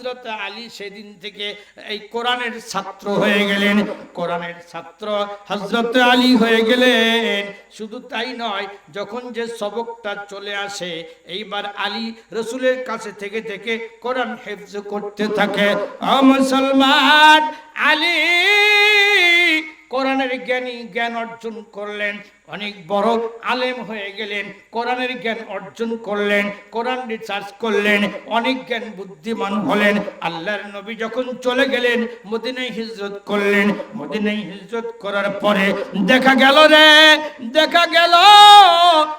হজরত আলী সেদিন থেকে এই কোরআনের ছাত্র হয়ে গেলেন। কোরআনের ছাত্র হজরত আলী হয়ে গেলেন। শুধু তাই নয়, যখন যে সবকটা চলে আসে, এইবার আলী রসুলের কাছে থেকে থেকে কোরআন হেফজ করতে থাকে। মুসলমান আলী কোরআনের জ্ঞানী জ্ঞান অর্জন করলেন, অনেক বড় আলেম হয়ে গেলেন, কোরআনের জ্ঞান অর্জন করলেন, কোরআন রিসার্চ করলেন, অনেক জ্ঞান বুদ্ধিমান হলেন। আল্লাহর নবী যখন চলে গেলেন, মদিনায় হিজরত করলেন। মদিনায় হিজরত করার পরে দেখা গেল রে, দেখা গেল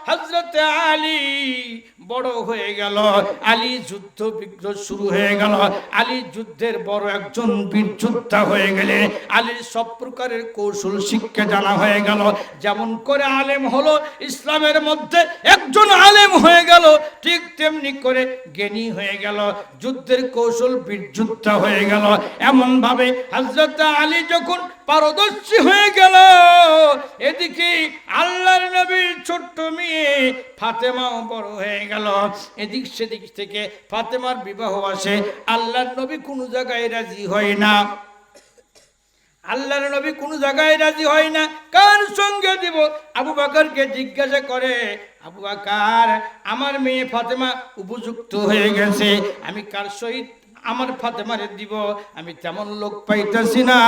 হজরত আলী বড় হয়ে গেল। আলী যুদ্ধ বিগ্রহ শুরু হয়ে গেল। আলী যুদ্ধের বড় একজন বীর যোদ্ধা হয়ে গেলে আলীর সব প্রকারের কৌশল, শিক্ষা জানা হয়ে গেল। যেমন করে আলেম হলো, ইসলামের মধ্যে একজন আলেম হয়ে গেল। ঠিক তেমনি করে জ্ঞানী হয়ে গেল। যুদ্ধের কৌশল বীর যোদ্ধা হয়ে গেল। এমন ভাবে হজরত আলী যখন পারদর্শী হয়ে গেল, এদিকে আল্লাহর নবীর ছোট্ট মেয়ে ফাতেমাও বড় হয়ে গেল এদিক সেদিক থেকে ফাতেমার বিবাহ আসে। আল্লাহর নবী কোনো জায়গায় রাজি হয় না। আল্লাহর নবী কোনো জায়গায় রাজি হয় না। কার সঙ্গে দিব? আবু বাকরকে জিজ্ঞাসা করে, আবু বাকার, আমার মেয়ে ফাতেমা উপযুক্ত হয়ে গেছে। আমি কার সহিত আমার ফাতেমারে দিব। আমি তেমন লোক পাইতেছি না।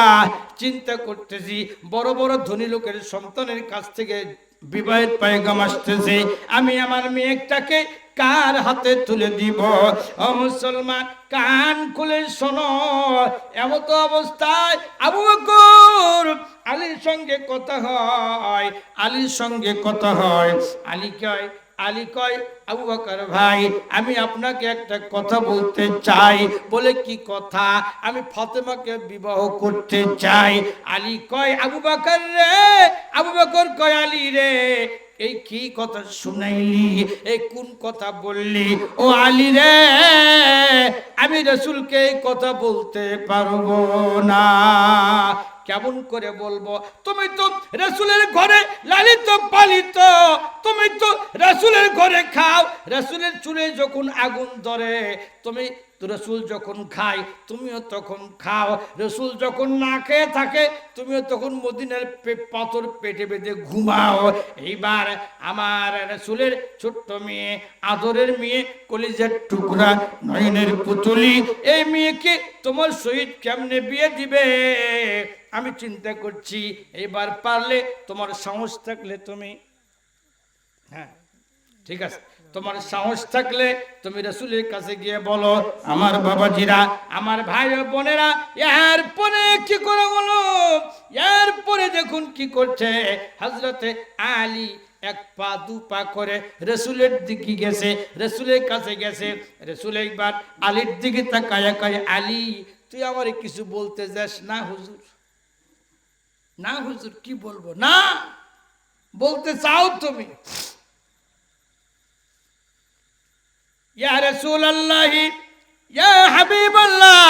চিন্তা করতেছি, বড় বড় ধনী লোকের সন্তানের কাছ থেকে বিবাহের পায়গাম আসতেছে। আমি আমার মেয়েটাকে কার হাতে তুলে দিব? মুসলমান, কান খুলে শোনো। এমত অবস্থায় আবু বকর আলীর সঙ্গে কথা হয়। আলীর সঙ্গে কথা হয়। আলী কয় আলী কয় আবু বকর, ভাই, আমি আপনাকে একটা কথা বলতে চাই। বলে কি কথা? আমি ফাতেমাকে বিবাহ করতে চাই। আলী কয়, আবু বকর রে, আবু বকর কয়, আলী রে। এই কি কথা শুনাইলি? এই কোন কথা বললি? ও আলী রে, আমি রসুলকে এই কথা বলতে পারব না। কেমন করে বলব? তুমি তো রসুলের ঘরে লালিত, পালিত। তুমি তো রসুলের ঘরে খাও, রসুলের চুলে যখন আগুন ধরে, তুমি রসুল যখন খায়, তুমিও তখন খাও। রসুল যখন না খেয়ে থাকে, তুমিও তখন মদিনার পাথর পেটে বেঁধে ঘুমাও। এইবার আমার রসুলের ছোট্ট মেয়ে, আদরের মেয়ে, কলিজার টুকরা, নয়নের পুতুলি, এই মেয়েকে তোমার সহিত কেমনে বিয়ে দিবে? আমি চিন্তা করছি এবার পারলে তোমার সাহস থাকলে তুমি হ্যাঁ ঠিক আছে। তোমার সাহস থাকলে তুমি রসুলের কাছে গিয়ে বলো, আমার বাবাজিরা, আমার ভাই বোনেরা এর পরে কি করে বলো এর পরে দেখুন কি করছে। হজরতে আলী এক পা, দু পা করে রসুলের দিকে গেছে, রসুলের কাছে গেছে। রসুল একবার আলীর দিকে তাকায়, কয়, আলী, তুই আমার কিছু বলতে যাস না হুজুর? না হুজুর, কি বলব? না, বলতে চাও তুমি? ইয়া আল্লাহ ইয়া হাবিবাল্লাহ।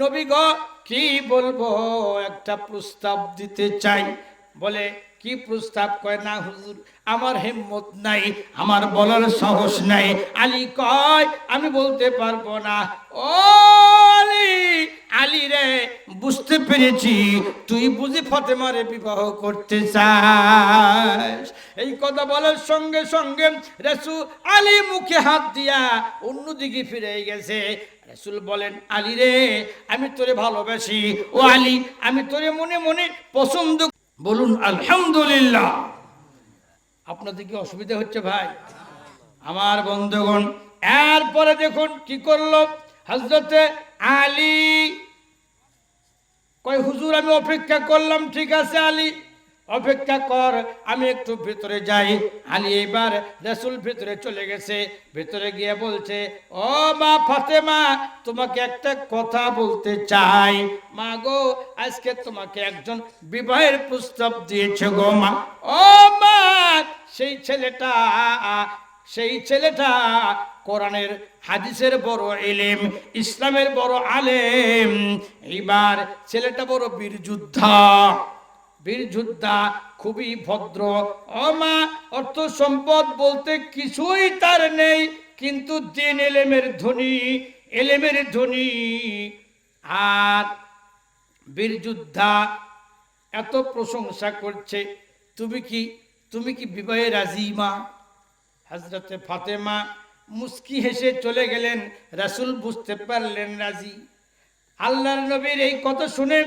নবী গো, কি বলব? একটা প্রস্তাব দিতে চাই। বলে, কি প্রস্তাব? কয়, না হুজুর, আমার হিম্মত নাই, আমার বলার সাহস নাই। আলী কয়, আমি বলতে পারব না। ও আলী রে, বুঝতে পেরেছি, তুই বুঝি ফতেমারে বিবাহ করতে চাস। এই কথা বলার সঙ্গে সঙ্গে রসুল আলী মুখে হাত দিয়া অন্যদিকে ফিরে গেছে। রসুল বলেন, আলী রে, আমি তোরে ভালোবাসি। ও আলী, আমি তোরে মনে মনে পছন্দ বলুন, আলহামদুলিল্লাহ। আপনাদের কি অসুবিধা হচ্ছে ভাই? আমার বন্ধুগণ, এরপরে দেখুন কি করল। হজরতে আলী কয় হুজুর, আমি অপেক্ষা করলাম, ঠিক আছে আলী? অপেক্ষা কর, আমি একটু ভেতরে যাই। আলী এবার রসুল ভেতরে চলে গেছে, ভেতরে গিয়ে বলছে, ও মা ফাতেমা, তোমাকে একটা কথা বলতে চাই। মা গো, আজকে তোমাকে একজন বিবাহের প্রস্তাব দিয়েছে গো মা। ও মা, সেই ছেলেটা সেই ছেলেটা কোরআনের হাদিসের বড় এলেম ইসলামের বড় আলেম। এইবার ছেলেটা বড় বীর যোদ্ধা। বীর যোদ্ধা খুবই ভদ্র। অমা অর্থ সম্পদ বলতে কিছুই তার নেই, কিন্তু দিন এলেমের ধনী এলেমের ধনী আর বীর যোদ্ধা এত প্রশংসা করছে, তুমি কি তুমি কি বিবাহে রাজি মা? হজরতে ফাতেমা মুস্কি হেসে চলে গেলেন। রাসূল বুঝতে পারলেন রাজি। আল্লাহর নবীর এই কথা শুনে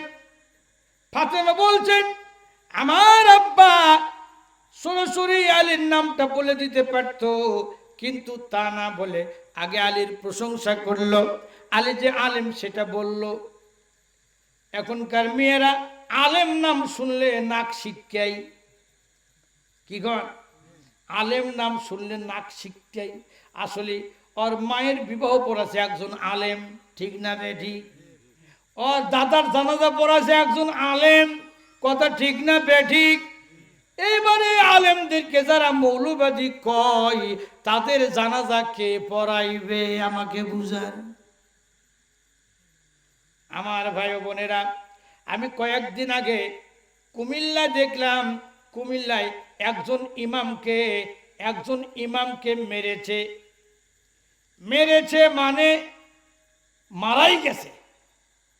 ফাতেমা বলছেন, আমার আব্বা সরাসরি আলীর নামটা বলে দিতে পারত, কিন্তু তা না বলে আগে আলীর প্রশংসা করল। আলী যে আলেম সেটা বলল। এখনকার মেয়েরা আলেম নাম শুনলে নাক শিক্ষাই কি কর আলেম নাম শুনলে নাক শিক্ষাই আসলে ওর মায়ের বিবাহ পড়াছে একজন আলেম, ঠিক না রে ঠিক ওর দাদার জানাজা পড়াছে একজন আলেম, কথা ঠিক না বেঠিক এবারে আলেমদেরকে যারা মৌলবাদী কয়, তাদের জানাজা কে পড়াইবে আমাকে বুঝান আমার ভাই বোনেরা, আমি কয়েকদিন আগে কুমিল্লা দেখলাম, কুমিল্লায় একজন ইমামকে একজন ইমামকে মেরেছে। মেরেছে মানে মারাই গেছে।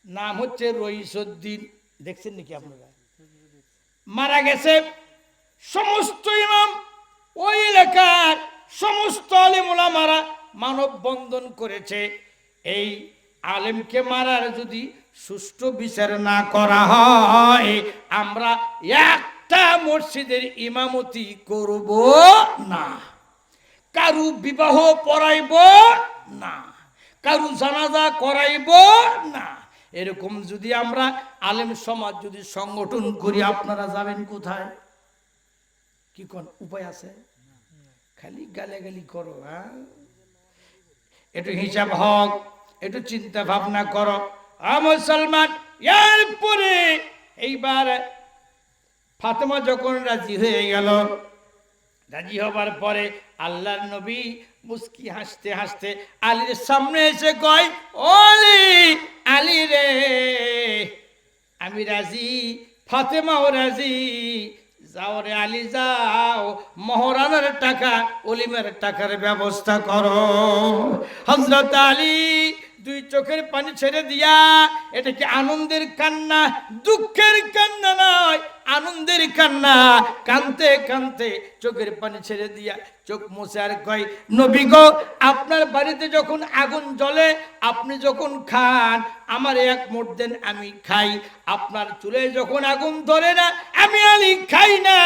নাম হচ্ছে রইসুদ্দিন দেখছেন নাকি আপনারা? মারা গেছে সমস্ত ইমাম, ওই এলাকার সমস্ত আলেমুলা মারা মানব বন্ধন করেছে। এই আলেমকে মারার যদি সুষ্ঠু বিচার না করা হয়, আমরা একটা মসজিদের ইমামতি করব না। কারু বিবাহ পড়াইব না, কারু জানাজা করাইব না। এরকম যদি আমরা আলেম সমাজ যদি সংগঠন করি, আপনারা যাবেন কোথায়? কি কোন উপায় আছে? খালি গালাগালি করো হ্যাঁ? একটু হিসাব হক, একটু চিন্তা ভাবনা করো। মুসলমান এইবার ফাতেমা যখন রাজি হয়ে গেল রাজি হবার পরে আল্লাহর নবী মুস্কি হাসতে হাসতে আলীর সামনে এসে কয় আলী আলী রে, আমি রাজি, ফাতেমাও রাজি। যাও রে আলী, যাও, মহারানার টাকা অলিমের টাকার ব্যবস্থা করো। হজরত আলী দুই চোখের পানি ছেড়ে দিয়া, এটা কি আনন্দের কান্না, দুঃখের কান্না নয় আনন্দের কান্না, কানতে কানতে চোখের পানি ছেড়ে দিয়া চোখ মুছে আর কয়, নবী গো, আপনার বাড়িতে যখন আগুন জ্বলে, আপনি যখন খান, আমার এক মোট দেন, আমি খাই। আপনার চুলে যখন আগুন ধরে না, আমি আলি খাই না।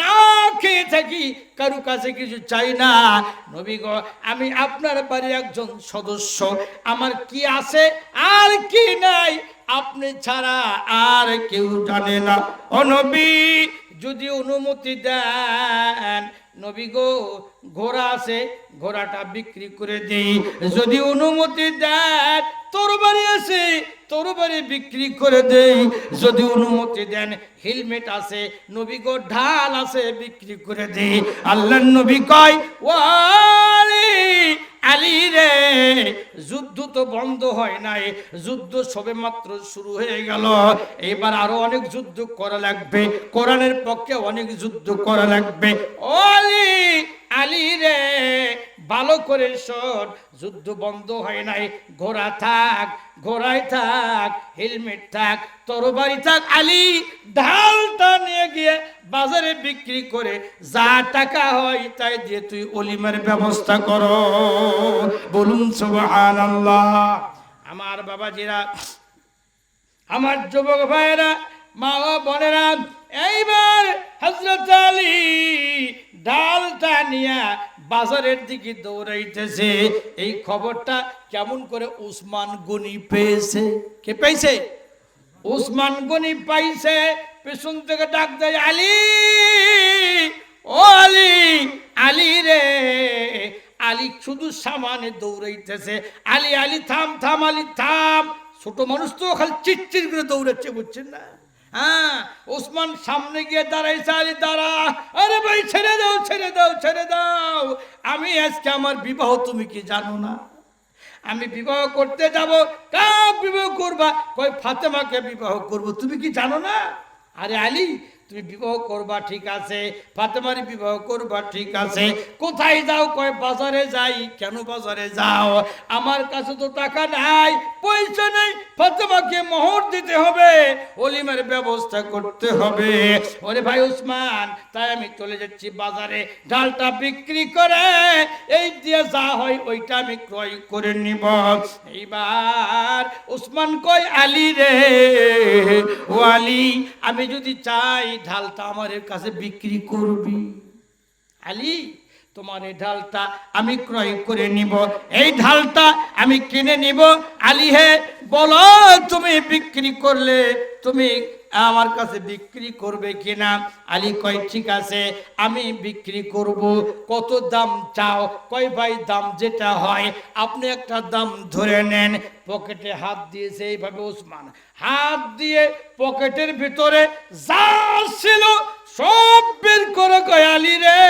না খেয়ে থাকি, কারু কাছে কিছু চাই না। নবী গো, আমি আপনার বাড়ির একজন সদস্য। আমার কি আছে? আর কি নাই? আপনি ছাড়া আর কেউ জানে না। অনবী নবী যদি অনুমতি দেন নবী গো ঘোড়া আছে, ঘোড়াটা বিক্রি করে দেই। যদি অনুমতি দেন তরবারি আছে, তরবারি বিক্রি করে দেই। যদি অনুমতি দেন, হেলমেট আছে নবী গো ঢাল আছে, বিক্রি করে দেই। আল্লাহ নবী কয়, ওয়ালি আলী রে, যুদ্ধ তো বন্ধ হয় নাই, যুদ্ধ সবে মাত্র শুরু হয়ে গেল। এবার আরও অনেক যুদ্ধ করা লাগবে, কোরআনের পক্ষে অনেক যুদ্ধ করা লাগবে। ও আলী রে, ভালো করে শোন, যুদ্ধ বন্ধ হয় নাই। ঘোড়া থাক, ঘোড়ায় থাক, হেলমেট থাক, তরবারি থাক। আলী ঢালটা নিয়ে গিয়ে বাজারে বিক্রি করে যা টাকা হয় তাই দিয়ে তুই অলিমের ব্যবস্থা করো। বলুন, সুবহানাল্লাহ। আমার বাবাজিরা, আমার যুবক ভাইয়েরা মা ও বোনেরা বাজারের দিকে দৌড়াইতেছে। এই খবরটা কেমন করে উসমান গনি পেয়েছে? কে পেয়েছে? উসমান গনি পাইছে, পেছন থেকে ডাক দেয়, আলী, ও আলী আলী রে। আলী শুধু সামানে দৌড়াইতেছে। আলী আলী, থাম থাম, আলী, থাম। ছোট মানুষ তো খালি চিটচির করে দৌড়াচ্ছে, বুঝছেন না? হ্যাঁ ওসমান সামনে গিয়ে দাঁড়াইছে আলী দাঁড়া। আরে ভাই, ছেড়ে দাও ছেড়ে দাও ছেড়ে দাও। আমি আজকে আমার বিবাহ, তুমি কি জানো না? আমি বিবাহ করতে যাব কাক বিবাহ করবা? কই ফাতেমাকে বিবাহ করব, তুমি কি জানো না? আরে আলী তুমি বিবাহ করবা, ঠিক আছে। ফাতেমার বিবাহ করবা, ঠিক আছে। কোথায় যাও, কয়, বাজারে যাই। কেন বাজারে যাও? আমার কাছে তো টাকা নাই, পয়সা নেই। ফাতেমাকে মোহর দিতে হবে, অলিমের ব্যবস্থা করতে হবে। ওরে ভাই উসমান, তাই আমি চলে যাচ্ছি বাজারে। ডালটা বিক্রি করে, এই দিয়ে যা হয়, ওইটা আমি ক্রয় করে নিব। এইবার উসমান কয়, আলী রে, ও আলী, আমি যদি চাই ঢালটা আমার কাছে বিক্রি করবি? আলী, তোমার এই ঢালটা আমি ক্রয় করে নিব। এই ঢালটা আমি কিনে নিব। আলী হে, বলো, তুমি বিক্রি করলে তুমি আমার কাছে বিক্রি করবে কিনা? আলী কয়, ঠিক আছে, আমি বিক্রি করব। কত দাম চাও? কয় ভাই, দাম যেটা হয়, আপনি একটা দাম ধরে নেন। পকেটে হাত দিয়েছে এইভাবে ওসমান। হাত দিয়ে পকেটের ভিতরে যা ছিল সব বের করে কয়, আলী রে,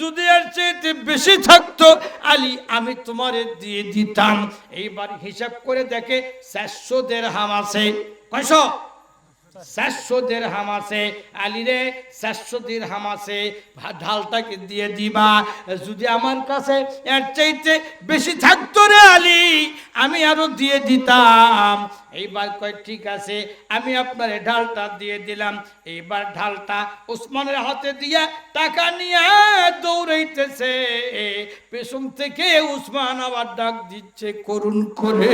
যদি আর চেয়ে বেশি থাকতো, আলী, আমি তোমারে দিয়ে দিতাম। এইবার হিসাব করে দেখে চারশো দেড় হাম আছে। কয়শো? ঢালটাকে দিয়ে দিবা। যদি আমার কাছে এর চাইতে বেশি থাকতো রে আলী, আমি আরও দিয়ে দিতাম। এইবার কয়, ঠিক আছে, আমি আপনার ঢালটা দিয়ে দিলাম। এইবার ঢালটা ওসমানের হাতে দিয়া টাকা নিয়ে দৌড়াইতেছে। পেছন থেকে উসমান আবার ডাক দিচ্ছে, করুণ করে।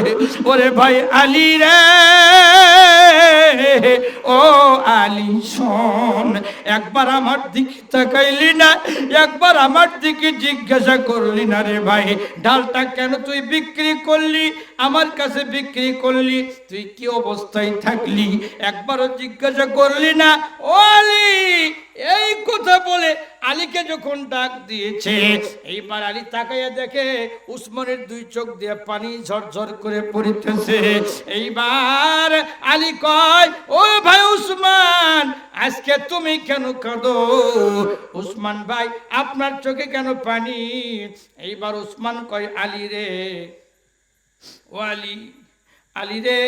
ওরে ভাই আলী রে, ও আলী শোন, একবার আমার দিকে তাকাইলি না, একবার আমার দিকে জিজ্ঞাসা করলি না রে ভাই। ডালটা কেন তুই বিক্রি করলি? আমার কাছে বিক্রি করলি, তুই কি অবস্থায় থাকলি? একবারও জিজ্ঞাসা করলি না। ও আলী, এই কথা বলে আলীকে যখন ডাক দিয়েছে, এইবার আলী তাকাইয়া দেখে উসমানের দুই চোখ দিয়ে পানি ঝরঝর করে পড়িতেছে। এইবার আলী কয়, ও ভাই উসমান, আজকে তুমি কেন কাঁদো? উসমান ভাই, আপনার চোখে কেন পানি? এইবার উসমান কয়, আলী রে ও আলী আলী রে,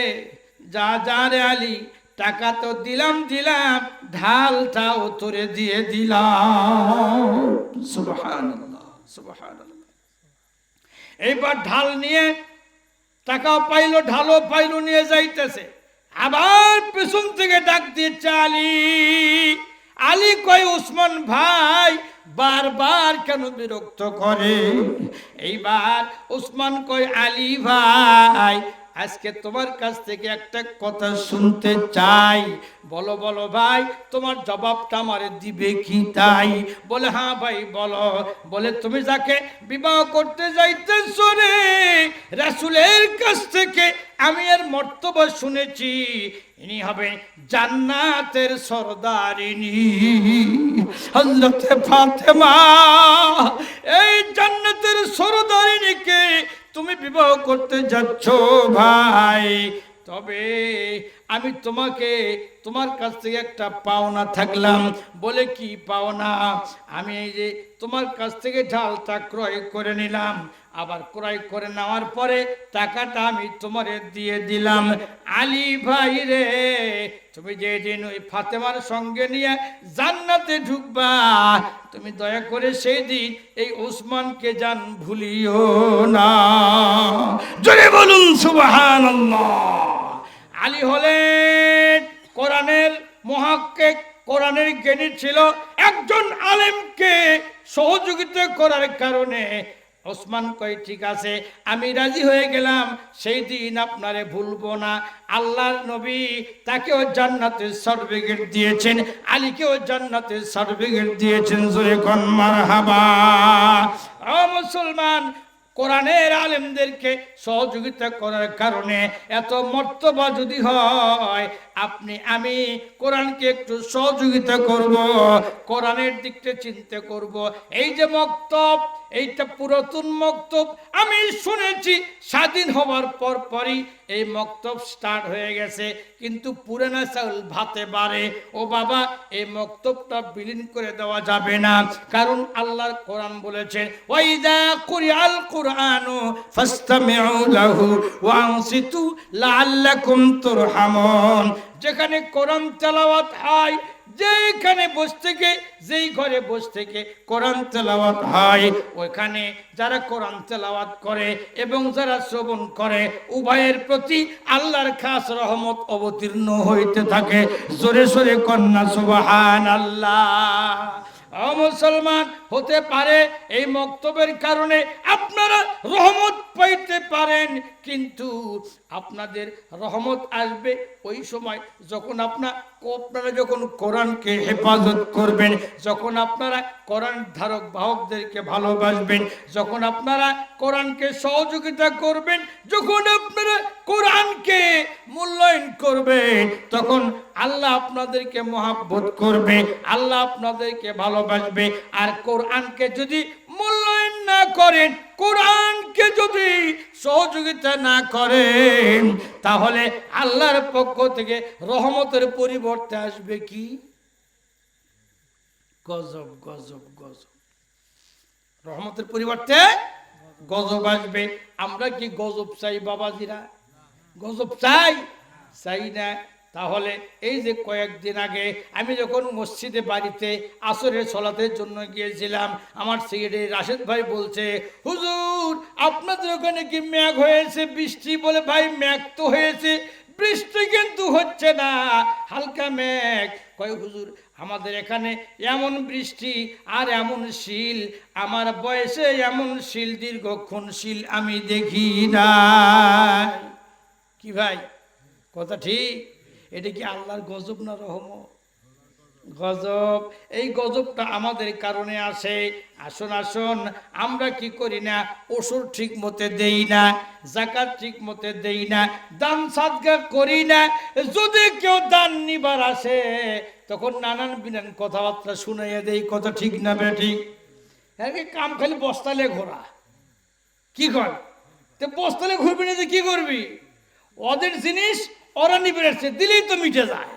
যা যা রে আলী, টাকা তো দিলাম দিলাম, ঢালটাও তোরে দিয়ে দিলাম। এইবার ঢাল নিয়ে টাকাও পাইলো, ঢালও পাইলো, নিয়ে যাইতেছে। আবার পেছন থেকে ডাক দিচ্ছে আলী। আলী কয় উসমান ভাই বারবার কেন বিরক্ত করে? এইবার উসমান কই আলী ভাই, আজকে তোমার কাছ থেকে একটা কথা শুনতে চাই। বলো বলো ভাই, তোমার জবাবটা আমারে দিবে কি তাই? বলে হ্যাঁ ভাই, বলো। বলে, তুমি যাকে বিবাহ করতে যাইতেছো রে, রাসুলের কাছ থেকে আমি এর মর্তব্য শুনেছি। ইনি হবে জান্নাতের সর্দারিনী। হজরতে ফাতেমা, এই জান্নাতের সর্দারিনীকে তুমি বিবাহ করতে যাচ্ছ ভাই। তবে আমি তোমাকে, তোমার কাছ থেকে একটা পাওনা থাকলাম। বলে কি পাওনা? আমি এই যে তোমার কাছ থেকে ঢালটা ক্রয় করে নিলাম। আবার ক্রয় করে নেওয়ার পরে টাকাটা আমি তোমারে দিয়ে দিলাম। আলী ভাই রে, তুমি যে দিন ওই ফাতেমার সঙ্গে নিয়ে জান্নাতে ঢুকবা, তুমি দয়া করে সেই দিন এই ওসমানকে যান ভুলিও না। জোরে বলুন সুবাহান আলী হলেন কোরআনের মহাক্কেক, কোরআনের জ্ঞানী ছিল। একজন আলেমকে সহযোগিতা করার কারণে ওসমান কই, ঠিক আছে, আমি রাজি হয়ে গেলাম, সেই দিন আপনারে ভুলবো না। আল্লাহর নবী তাকেও জান্নাতের সার্টিফিকেট দিয়েছেন, আলীকেও জান্নাতের সার্টিফিকেট দিয়েছেন, জোরে কন মারহাবা। ও মুসলমান কোরআনের আলেমদেরকে সহযোগিতা করার কারণে এত মর্তবা যদি হয়, আপনি, আমি কোরআনকে একটু সহযোগিতা করব, কোরআনের দিকটা চিন্তা করব। এই যে মক্তব এইটা পুরাতন মক্তব। আমি শুনেছি, স্বাধীন হওয়ার পর পরই এই মক্তব স্টার্ট হয়ে গেছে, কিন্তু পুরানা চাউল ভাতে বাড়ে। ও বাবা, এই মক্তবটা বিলীন করে দেওয়া যাবে না, কারণ আল্লাহর কোরআন বলেছেন ওয়াইদা কুরিয়াল কুরআনু ফাসতামিউ লাহু ওয়ানসিতু লাআল্লাকুম তুরহামুন। যেখানে কোরআন তেলাওয়াত হয় যেখানে বসে থেকে, যেই ঘরে বসে থেকে কোরআন তেলাওয়াত হয়, ওইখানে যারা কোরআন তেলাওয়াত করে এবং যারা শ্রবণ করে, উভয়ের প্রতি আল্লাহর খাস রহমত অবতীর্ণ হইতে থাকে। জোরে সোরে কন্যা সুবাহান আল্লাহ মুসলমান, হতে পারে এই মক্তবের কারণে আপনারা রহমত পাইতে পারেন, কিন্তু আপনাদের রহমত আসবে ওই সময় যখন আপনার আপনারা যখন কোরআনকে হেফাজত করবেন, যখন আপনারা কোরআন ধারক বাহকদেরকে ভালোবাসবেন, যখন আপনারা কোরআনকে সহযোগিতা করবেন, যখন আপনারা কোরআনকে মূল্যায়ন করবেন, তখন আল্লাহ আপনাদেরকে মহাব্বত করবে, আল্লাহ আপনাদেরকে ভালোবাসবে। আর কোরআনকে যদি মূল্যায়ন না করেন, কোরআনকে যদি সহযোগিতা না করেন, তাহলে আল্লাহর পক্ষ থেকে রহমতের পরিবর্তে আসবে কি? গজব গজব গজব। রহমতের পরিবর্তে গজব আসবে। আমরা কি গজব চাই বাবাজিরা? গজব চাই? চাই না। তাহলে এই যে কয়েকদিন আগে আমি যখন মসজিদে বাড়িতে আসরের সলাতের জন্য গিয়েছিলাম, আমার সিগেটে রাশেদ ভাই বলছে, হুজুর, আপনাদের ওখানে কি ম্যাঘ হয়েছে, বৃষ্টি বলে? ভাই ম্যাঘ তো হয়েছে, বৃষ্টি কিন্তু হচ্ছে না, হালকা মেঘ। কয়, হুজুর, আমাদের এখানে এমন বৃষ্টি আর এমন শিল, আমার বয়সে এমন শিল দীর্ঘক্ষণ শিল আমি দেখি না কি ভাই? কথা ঠিক? এটা কি আল্লাহর গজব না রহমত গজব। এই গজবটা আমাদের কারণে আসে। আসুন আসুন, আমরা কি করি না? ওষুধ ঠিক মতে দেই না, জাকাত ঠিক মতে দেই না, দান সাদগা করি না। যদি কেউ দান নিবার আসে, তখন নানান বিনান কথাবার্তা শুনাইয়া দেই, কথা ঠিক না বে ঠিক হ্যাঁ কাম খালি বস্তালে ঘোরা। কি কর? তো বস্তালে ঘুরবি না যে কি করবি? ওদের জিনিস নিবে আসছে দিলেই তো মিটে যায়।